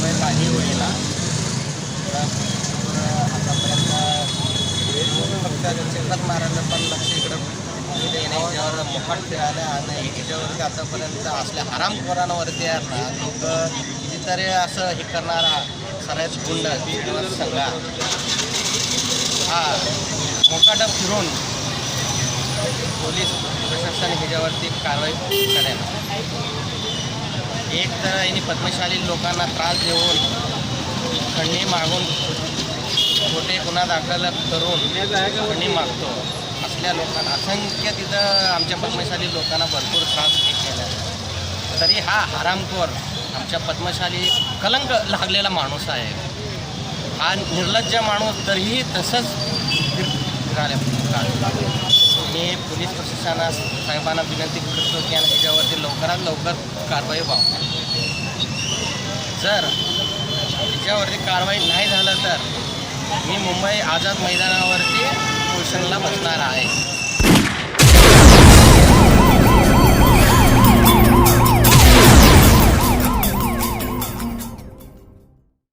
त्यामुळे पाणी होईला फक्त शिल्लक मारायला पण लक्ष इकडं. इथे याच्यावर मोफाट फिरायला आणि याच्यावरती आतापर्यंत असल्या हरामखोरांवरती आहे ना. लोक कितीतरी असं हे करणारा सरायच गुंड सगळा हा मोकाट फिरून पोलीस प्रशासन ह्याच्यावरती कारवाई करेल एक तर यांनी पद्मशाली लोकांना त्रास देऊन खंडणी मागून खोटे गुन्हा दाखल करून खंडणी मागतो असल्या लोकांना. असंख्य तिथं आमच्या पद्मशाली लोकांना भरपूर त्रास हे केला तरी हा हरामखोर आमच्या पद्मशाली कलंक लागलेला माणूस आहे. हा निर्लज्ज माणूस तरीही तसंच फिरायला मी पोलीस प्रशासना साहेबांना विनंती करतो की आणि लवकरात लवकर कारवाई व्हावं. जर तिच्यावरती कारवाई नाही झालं तर मी मुंबई आझाद मैदानावरती पोषणला बसणार आहे.